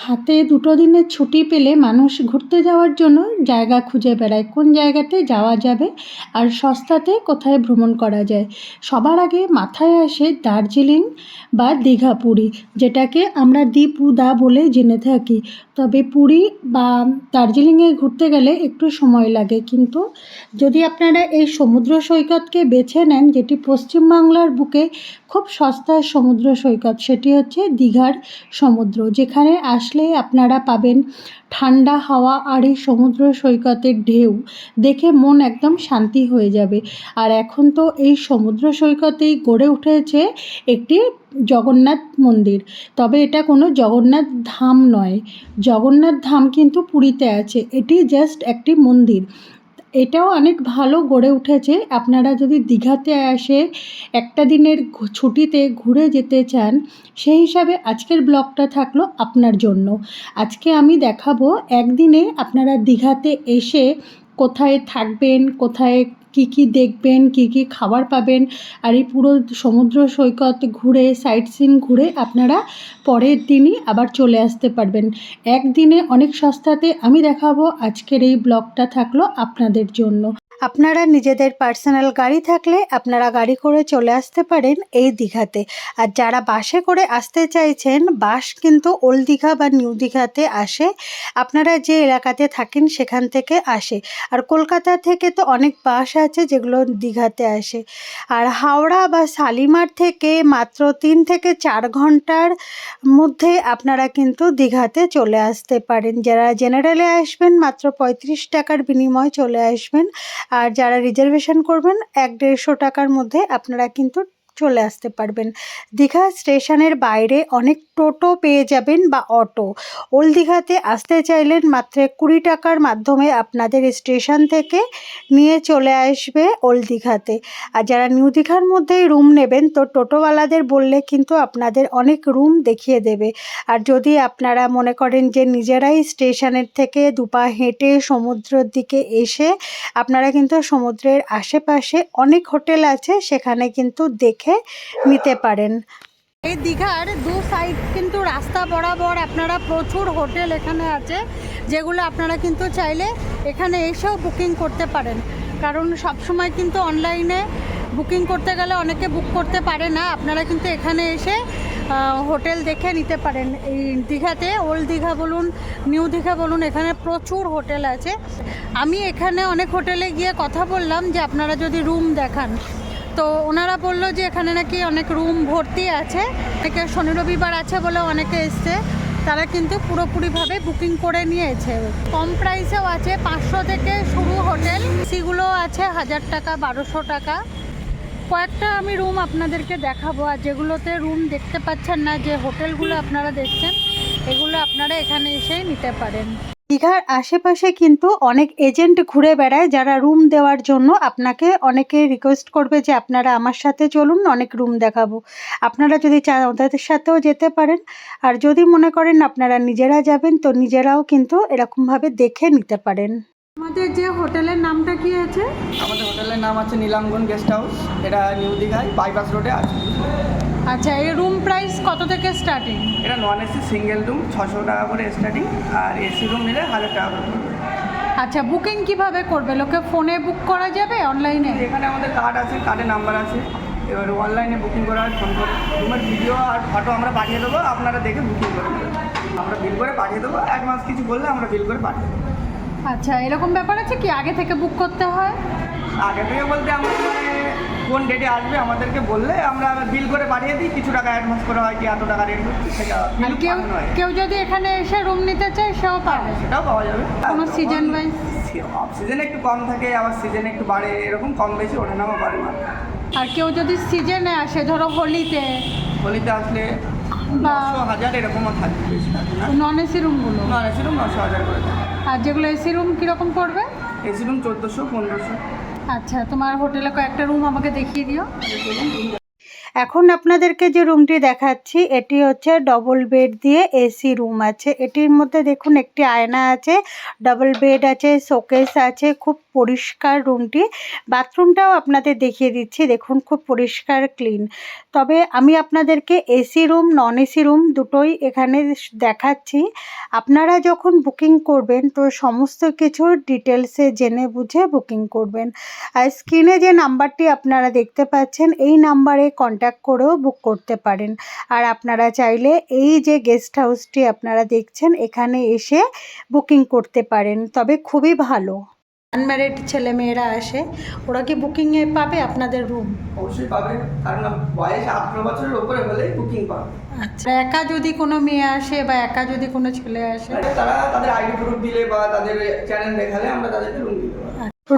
হাতে দুটো দিনের ছুটি পেলে মানুষ ঘুরতে যাওয়ার জন্য জায়গা খুঁজে বেড়ায়। কোন জায়গাতে যাওয়া যাবে আর সস্তাতে কোথায় ভ্রমণ করা যায়? সবার আগে মাথায় আসে দার্জিলিং বা দীঘা পুরী, যেটাকে আমরা দীপুদা বলে জেনে থাকি। তবে পুরী বা দার্জিলিংয়ে ঘুরতে গেলে একটু সময় লাগে। কিন্তু যদি আপনারা এই সমুদ্র সৈকতকে বেছে নেন, যেটি পশ্চিমবাংলার বুকে খুব সস্তায় সমুদ্র সৈকত, সেটি হচ্ছে দীঘার সমুদ্র, যেখানে আসলে আপনারা পাবেন ঠান্ডা হাওয়া আর এই সমুদ্র সৈকতের ঢেউ। দেখে মন একদম শান্তি হয়ে যাবে। আর এখন তো এই সমুদ্র সৈকতেই গড়ে উঠেছে একটি জগন্নাথ মন্দির। তবে এটা কোনো জগন্নাথ ধাম নয়। জগন্নাথ ধাম কিন্তু পুরীতে আছে। এটি জাস্ট একটি মন্দির। এটাও অনেক ভালো গড়ে উঠেছে। আপনারা যদি দীঘাতে আসে একটা দিনের ছুটিতে ঘুরে যেতে চান, সেই হিসাবে আজকের ব্লগটা থাকল আপনার জন্য। আজকে আমি দেখাবো একদিনে আপনারা দীঘাতে এসে কোথায় থাকবেন, কোথায় কী কী দেখবেন, কী কী খাবার পাবেন, আর এই পুরো সমুদ্র সৈকত ঘুরে সাইট সিন ঘুরে আপনারা পরের দিনই আবার চলে আসতে পারবেন। একদিনে অনেক সস্তাতে আমি দেখাবো আজকের এই ব্লগটা থাকল আপনাদের জন্য। আপনারা নিজেদের পার্সোনাল গাড়ি থাকলে আপনারা গাড়ি করে চলে আসতে পারেন এই দীঘাতে। আর যারা বাসে করে আসতে চাইছেন, বাস কিন্তু ওল্ড দীঘা বা নিউ দীঘাতে আসে। আপনারা যে এলাকাতে থাকেন সেখান থেকে আসে। আর কলকাতা থেকে তো অনেক বাস আছে যেগুলো দীঘাতে আসে। আর হাওড়া বা শালিমার থেকে মাত্র তিন থেকে চার ঘণ্টার মধ্যে আপনারা কিন্তু দীঘাতে চলে আসতে পারেন। যারা জেনারেলে আসবেন, মাত্র পঁয়ত্রিশ টাকার বিনিময়ে চলে আসবেন। আর যারা রিজার্ভেশন করবেন এক দেড়শো টাকার মধ্যে আপনারা কিন্তু চলে আসতে পারবেন। দীঘা স্টেশনের বাইরে অনেক টোটো পেয়ে যাবেন বা অটো। ওল্ড দীঘাতে আসতে চাইলেন মাত্র কুড়ি টাকার মাধ্যমে আপনাদের স্টেশন থেকে নিয়ে চলে আসবে ওল্ড দীঘাতে। আর যারা নিউ দীঘার মধ্যেই রুম নেবেন, তো টোটোওয়ালাদের বললে কিন্তু আপনাদের অনেক রুম দেখিয়ে দেবে। আর যদি আপনারা মনে করেন যে নিজেরাই স্টেশনের থেকে দুপা হেঁটে সমুদ্রের দিকে এসে আপনারা কিন্তু সমুদ্রের আশেপাশে অনেক হোটেল আছে, সেখানে কিন্তু দেখে নিতে পারেন। এই দীঘার দু সাইড কিন্তু রাস্তা বরাবর আপনারা প্রচুর হোটেল এখানে আছে, যেগুলো আপনারা কিন্তু চাইলে এখানে এসেও বুকিং করতে পারেন। কারণ সব সময় কিন্তু অনলাইনে বুকিং করতে গেলে অনেকে বুক করতে পারে না, আপনারা কিন্তু এখানে এসে হোটেল দেখে নিতে পারেন। এই দীঘাতে ওল্ড দীঘা বলুন নিউ দীঘা বলুন, এখানে প্রচুর হোটেল আছে। আমি এখানে অনেক হোটেলে গিয়ে কথা বললাম যে আপনারা যদি রুম দেখান। তো ওনারা বলল যে এখানে নাকি অনেক রুম ভর্তি আছে। অনেকে শনি রবিবার আছে বলে অনেকে এসছে। তারা কিন্তু পুরোপুরিভাবে বুকিং করে নিয়েছে। কম প্রাইসেও আছে, পাঁচশো থেকে শুরু হোটেল। সিগুলো আছে হাজার টাকা, বারোশো টাকা। কয়েকটা আমি রুম আপনাদেরকে দেখাবো। আর যেগুলোতে রুম দেখতে পাচ্ছেন না, যে হোটেলগুলো আপনারা দেখছেন, এগুলো আপনারা এখানে এসেই নিতে পারেন। দীঘার আশেপাশে কিন্তু অনেক এজেন্ট ঘুরে বেড়ায় যারা রুম দেওয়ার জন্য। আপনাকে অনেকে রিকোয়েস্ট করবে যে আপনারা আমার সাথে চলুন অনেক রুম দেখাবো। আপনারা যদি চান ওদের সাথেও যেতে পারেন। আর যদি মনে করেন আপনারা নিজেরা যাবেন তো নিজেরাও কিন্তু এরকমভাবে দেখে নিতে পারেন। আমাদের যে হোটেলের নামটা কি আছে? আমাদের হোটেলের নাম আছে নীলাঙ্গন গেস্ট হাউস। এটা নিউ দীঘায় বাইপাস রোডে আছে। আচ্ছা এই রুম প্রাইস কত থেকে স্টার্টিং এটা নন এসি সিঙ্গেল রুম ছশো টাকা করে স্টার্টিং আর এসি রুম নিলে হাজার টাকা করে। আচ্ছা বুকিং কীভাবে করবে? লোকে ফোনে বুক করা যাবে অনলাইনে এখানে আমাদের কার্ড আছে কার্ডে নাম্বার আছে। এবার অনলাইনে বুকিং করা হয় ফোন করে রুমের ভিডিও আর ফটো আমরা পাঠিয়ে দেবো আপনারা দেখে বুকিং করে আমরা বিল করে পাঠিয়ে দেবো অ্যাডভান্স কিছু বললে আমরা বিল করে পাঠিয়ে দেবো। আচ্ছা এরকম ব্যাপার আছে কি? আগে থেকে বুক করতে হয়? আগে থেকে বলতে আমরা কোন ডেটে আসবে আমাদেরকে বললে আমরা বিল করে পাঠিয়ে দিই কিছু টাকা অ্যাডভান্স করা হয় কি এত টাকা রেট সেটা কেউ কেউ যদি এখানে এসে রুম নিতে চায় সেও পাবে। সেটাও পাওয়া যাবে। কোনো সিজন ওয়াইজ অফ সিজনে একটু কম থাকে আবার সিজনে একটু বাড়ে এরকম কম বেশি ওঠে নামা পারে না। আর কেউ যদি সিজনে আসে ধরো হোলিতে হোলিতে আসলে নশো হাজার এরকমও থাকবে নন এসি রুমগুলো নন এসি রুম নশো হাজার করে আর যেগুলো এসি রুম কীরকম পড়বে? এসি রুম চোদ্দোশো পনেরোশো। আচ্ছা তোমার হোটেলে কয়েকটা রুম আমাকে দেখিয়ে দিও। এখন আপনাদেরকে যে রুমটি দেখাচ্ছি, এটি হচ্ছে ডবল বেড দিয়ে এসি রুম আছে। এটির মধ্যে দেখুন একটি আয়না আছে ডবল বেড আছে শোকেস আছে, খুব পরিষ্কার রুমটি বাথরুমটাও আপনাদের দেখিয়ে দিচ্ছি, দেখুন খুব পরিষ্কার ক্লিন তবে আমি আপনাদেরকে AC room non AC room দুটোই এখানে দেখাচ্ছি। আপনারা যখন বুকিং করবেন, তো সমস্ত কিছু ডিটেলসে জেনে বুঝে বুকিং করবেন। আর স্ক্রিনে যে নাম্বারটি আপনারা দেখতে পাচ্ছেন, এই নাম্বারে কন্ট্যাক্ট করেও বুক করতে পারেন। আর আপনারা চাইলে এই যে গেস্ট হাউসটি আপনারা দেখছেন এখানে এসে বুকিং করতে পারেন। তবে খুবই ভালো। আনম্যারিড ছেলে মেয়েরা আসে ওরা কি বুকিংয়ে পাবে আপনাদের রুম অবশ্যই পাবে কারণ বয়স আঠারো বছরের ওপরে হলেই বুকিং পাবে। আচ্ছা একা যদি কোনো মেয়ে আসে বা একা যদি কোনো ছেলে আসে? তারা তাদের আইডি প্রুফ দিলে বা তাদের চ্যানেল দেখালে আমরা তাদেরকে রুম পারি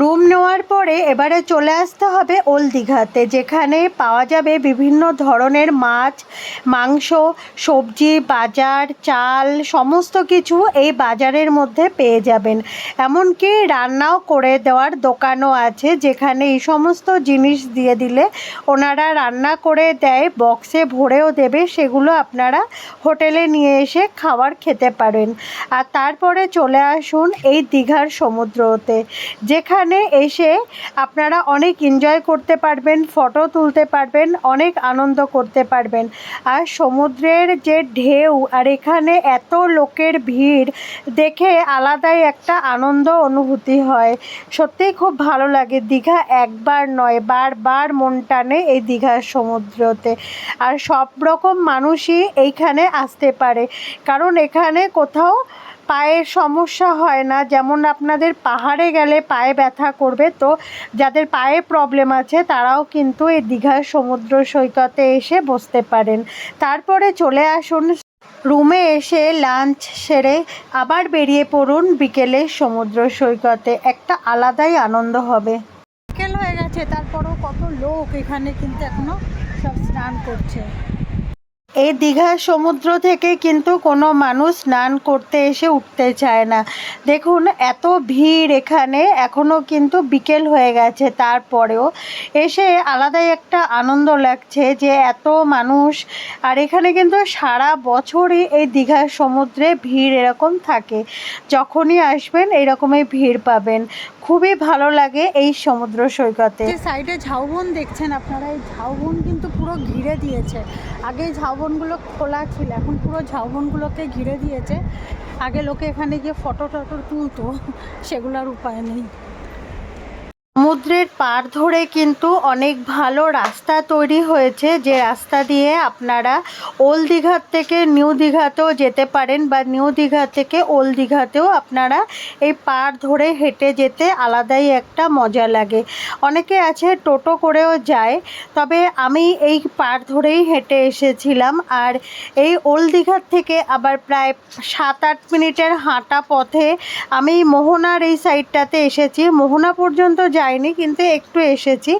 রুম নেওয়ার পরে এবারে চলে আসতে হবে ওল দীঘাতে, যেখানে পাওয়া যাবে বিভিন্ন ধরনের মাছ, মাংস, সবজি, বাজার, চাল, সমস্ত কিছু এই বাজারের মধ্যে পেয়ে যাবেন। এমনকি রান্নাও করে দেওয়ার দোকানও আছে, যেখানে এই সমস্ত জিনিস দিয়ে দিলে ওনারা রান্না করে দেয়, বক্সে ভরেও দেবে, সেগুলো আপনারা হোটেলে নিয়ে এসে খাবার খেতে পারেন। আর তারপরে চলে আসুন এই দীঘার সমুদ্রতে, যেখানে এসে আপনারা অনেক এনজয় করতে পারবেন ফটো তুলতে পারবেন, অনেক আনন্দ করতে পারবেন। আর সমুদ্রের যে ঢেউ আর এখানে এত লোকের ভিড়, দেখে আলাদাই একটা আনন্দ অনুভূতি হয়। সত্যিই খুব ভালো লাগে। দীঘা একবার নয়, বারবার মন টানে এই দীঘার সমুদ্রতে। আর সব রকম মানুষই এইখানে আসতে পারে। কারণ এখানে কোথাও পায়ের সমস্যা হয় না। যেমন আপনাদের পাহাড়ে গেলে পায়ে ব্যথা করবে, তো যাদের পায়ে প্রবলেম আছে, তারাও কিন্তু এই দীঘার সমুদ্র সৈকতে এসে বসতে পারেন। তারপরে চলে আসুন। রুমে এসে লাঞ্চ সেরে আবার বেরিয়ে পড়ুন বিকেলে সমুদ্র সৈকতে। একটা আলাদাই আনন্দ হবে। বিকেল হয়ে গেছে, তারপরও কত লোক এখানে কিন্তু এখনও সব স্নান করছে। এই দীঘার সমুদ্র থেকে কিন্তু কোনো মানুষ স্নান করতে এসে উঠতে চায় না। দেখুন, এত ভিড় এখানে এখনও কিন্তু বিকেল হয়ে গেছে, তারপরেও এসে আলাদাই একটা আনন্দ লাগছে যে এত মানুষ, আর এখানে কিন্তু সারা বছরই এই দীঘার সমুদ্রে ভিড় এরকম থাকে। যখনই আসবেন, এরকমই ভিড় পাবেন। খুবই ভালো লাগে এই সমুদ্র সৈকতে। সাইডে ঝাউবন দেখছেন আপনারা, এই ঝাউবন কিন্তু পুরো ঘিরে দিয়েছে। আগে ঝাউবনগুলো খোলা ছিল, এখন পুরো ঝাউবনগুলোকে ঘিরে দিয়েছে। আগে লোকে এখানে গিয়ে ফটো টটো তুলতো সেগুলোর উপায় নেই। সমুদ্রের পার ধরে কিন্তু অনেক ভালো রাস্তা তৈরি হয়েছে। যে রাস্তা দিয়ে আপনারা ওল্ড দীঘার থেকে নিউ দীঘাতেও যেতে পারেন বা নিউ দীঘা থেকে ওল্ড দীঘাতেও আপনারা এই পার ধরে হেঁটে যেতে আলাদাই একটা মজা লাগে। অনেকে আছে টোটো করেও যায়, তবে আমি এই পার ধরেই হেঁটে এসেছিলাম। আর এই ওল্ড দীঘার থেকে আবার প্রায় সাত আট মিনিটের হাঁটা পথে আমি মোহনার এই সাইডটাতে এসেছি। মোহনা পর্যন্ত যাইনি কিন্তু একটু এসেছি।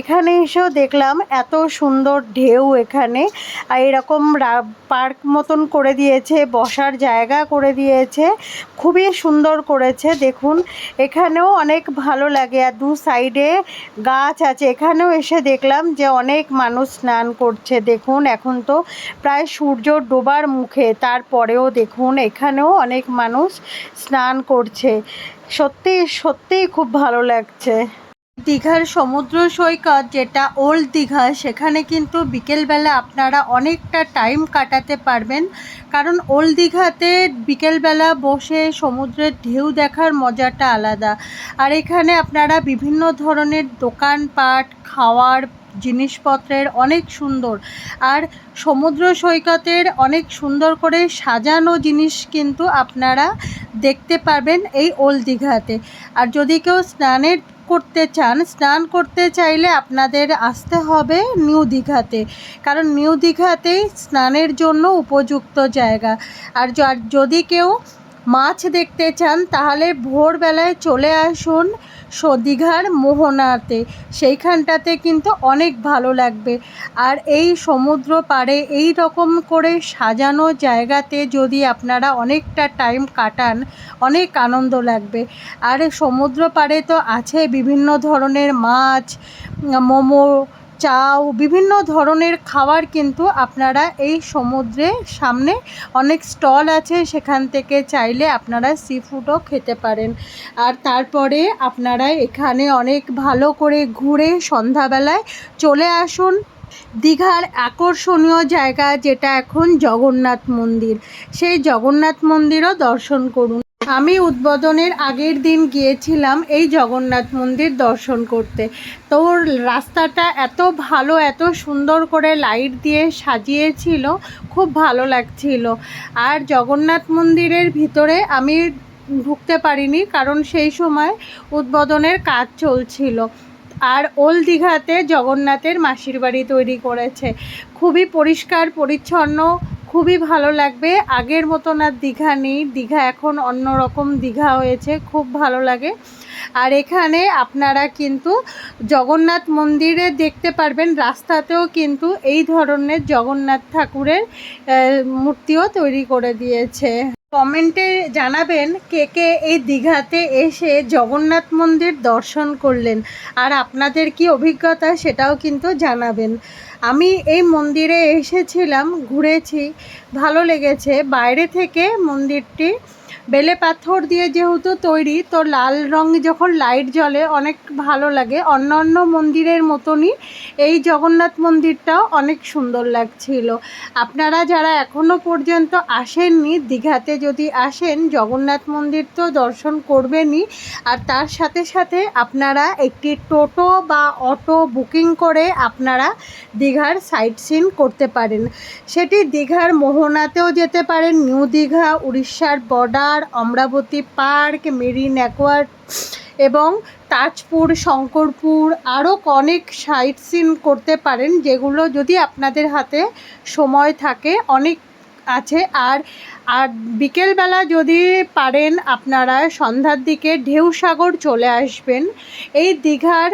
এখানে এসেও দেখলাম এত সুন্দর ঢেউ এখানে। আর এরকম পার্ক মতন করে দিয়েছে, বসার জায়গা করে দিয়েছে। খুবই সুন্দর করেছে, দেখুন। এখানেও অনেক ভালো লাগে। আর দু সাইডে গাছ আছে। এখানেও এসে দেখলাম যে অনেক মানুষ স্নান করছে, দেখুন। এখন তো প্রায় সূর্য ডোবার মুখে। তারপরেও দেখুন, এখানেও অনেক মানুষ স্নান করছে। সত্যি সত্যিই খুব ভালো লাগছে। দীঘার সমুদ্র সৈকত, যেটা ওল্ড দীঘা, সেখানে কিন্তু বিকেলবেলা আপনারা অনেকটা টাইম কাটাতে পারবেন। কারণ ওল্ড দীঘাতে বিকেলবেলা বসে সমুদ্রের ঢেউ দেখার মজাটা আলাদা। আর এখানে আপনারা বিভিন্ন ধরনের দোকানপাট, খাওয়ার জিনিসপত্রের অনেক সুন্দর। আর সমুদ্র সৈকতের অনেক সুন্দর করে সাজানো জিনিস কিন্তু আপনারা দেখতে পারবেন এই ওল্ড দীঘাতে। আর যদি কেউ স্নানের করতে চান, স্নান করতে চাইলে আপনাদের আসতে হবে নিউ দীঘাতে। কারণ নিউ দীঘাতেই স্নানের জন্য উপযুক্ত জায়গা। আর যদি কেউ মাছ দেখতে চান, তাহলে ভোরবেলায় চলে আসুন সো- দীঘার মোহনাতে। সেইখানটাতে কিন্তু অনেক ভালো লাগবে। আর এই সমুদ্র পাড়ে এই রকম করে সাজানো জায়গাতে যদি আপনারা অনেকটা টাইম কাটান, অনেক আনন্দ লাগবে। আর সমুদ্র পাড়ে তো আছে বিভিন্ন ধরনের মাছ, মোমো চাউ বিভিন্ন ধরনের খাবার কিন্তু আপনারা এই সমুদ্রের সামনে অনেক স্টল আছে, সেখান থেকে চাইলে আপনারা সি ফুডও খেতে পারেন। আর তারপরে আপনারা এখানে অনেক ভালো করে ঘুরে সন্ধ্যাবেলায় চলে আসুন। দীঘার আকর্ষণীয় জায়গা যেটা এখন জগন্নাথ মন্দির। সেই জগন্নাথ মন্দিরও দর্শন করুন। আমি উদ্বোধনের আগের দিন গিয়েছিলাম এই জগন্নাথ মন্দির দর্শন করতে। তো রাস্তাটা এত ভালো, এত সুন্দর করে লাইট দিয়ে সাজিয়েছিল, খুব ভালো লাগছিল। আর জগন্নাথ মন্দিরের ভিতরে আমি ঢুকতে পারিনি কারণ সেই সময় উদ্বোধনের কাজ চলছিল। আর ওল্ড দীঘাতে জগন্নাথের মাসির বাড়ি তৈরি করেছে। খুবই পরিষ্কার, পরিচ্ছন্ন, খুবই ভালো লাগবে। আগের মতন আর দীঘা নেই। দীঘা এখন অন্যরকম দীঘা হয়েছে। খুব ভালো লাগে। আর এখানে আপনারা কিন্তু জগন্নাথ মন্দিরে দেখতে পারবেন, রাস্তাতেও কিন্তু এই ধরনের জগন্নাথ ঠাকুরের মূর্তিও তৈরি করে দিয়েছে। কমেন্টে জানাবেন কে কে এই দীঘাতে এসে জগন্নাথ মন্দির দর্শন করলেন। আর আপনাদের কি অভিজ্ঞতা সেটাও কিন্তু জানাবেন। আমি এই মন্দিরে এসেছিলাম, ঘুরেছি, ভালো লেগেছে। বাইরে থেকে মন্দিরটি বেলে পাথর দিয়ে যেহেতু তৈরি, তো লাল রঙ যখন লাইট জ্বলে, অনেক ভালো লাগে। অন্য অন্য মন্দিরের মতনই এই জগন্নাথ মন্দিরটাও অনেক সুন্দর লাগছিল। আপনারা যারা এখনও পর্যন্ত আসেননি, দীঘাতে যদি আসেন, জগন্নাথ মন্দির তো দর্শন করবেনই। আর তার সাথে সাথে আপনারা একটি টোটো বা অটো বুকিং করে আপনারা দীঘার সাইট সিন করতে পারেন। সেটি দীঘার মোহনাতেও যেতে পারেন, নিউ দীঘা, উড়িষ্যার border Amarabati park, marine aquarium এবং তাজপুর, শঙ্করপুর আরও অনেক সাইট সিন করতে পারেন, যেগুলো যদি আপনাদের হাতে সময় থাকে, অনেক আছে। আর আর বিকেলবেলা যদি পারেন, আপনারা সন্ধ্যার দিকে ঢেউসাগর চলে আসবেন। এই দীঘার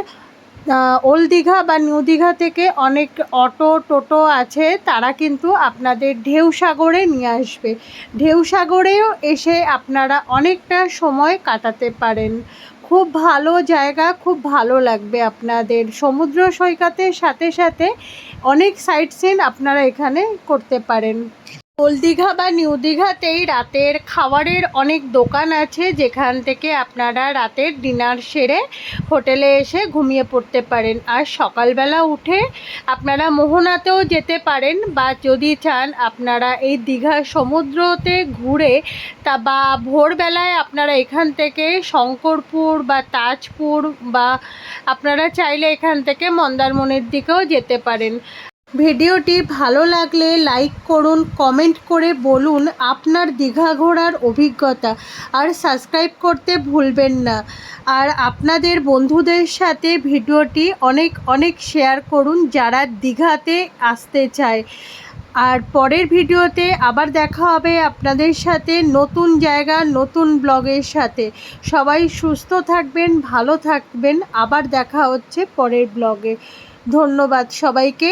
ওল্ড দীঘা বা নিউ দীঘা থেকে অনেক অটো, টোটো আছে, তারা কিন্তু আপনাদের ঢেউসাগরে নিয়ে আসবে। ঢেউসাগরেও এসে আপনারা অনেকটা সময় কাটাতে পারেন। খুব ভালো জায়গা, খুব ভালো লাগবে আপনাদের। সমুদ্র সৈকতের সাথে সাথে অনেক সাইট সিন আপনারা এখানে করতে পারেন। ওল্ড দীঘা বা নিউ দীঘাতেই রাতের খাবারের অনেক দোকান আছে, যেখান থেকে আপনারা রাতের ডিনার সেরে হোটেলে এসে ঘুমিয়ে পড়তে পারেন। আর সকালবেলা উঠে আপনারা মোহনাতেও যেতে পারেন বা যদি চান আপনারা এই দীঘা সমুদ্রতে ঘুরে তা বা ভোরবেলায় আপনারা এখান থেকে শঙ্করপুর বা তাজপুর বা আপনারা চাইলে এখান থেকে মন্দারমণির দিকেও যেতে পারেন। ভিডিওটি ভালো লাগলে লাইক করুন, কমেন্ট করে বলুন আপনার দীঘা ঘোরার অভিজ্ঞতা। আর সাবস্ক্রাইব করতে ভুলবেন না। আর আপনাদের বন্ধুদের সাথে ভিডিওটি অনেক অনেক শেয়ার করুন যারা দীঘাতে আসতে চায়। আর পরের ভিডিওতে আবার দেখা হবে আপনাদের সাথে নতুন জায়গা, নতুন ব্লগের সাথে। সবাই সুস্থ থাকবেন, ভালো থাকবেন। আবার দেখা হচ্ছে পরের ব্লগে। ধন্যবাদ সবাইকে।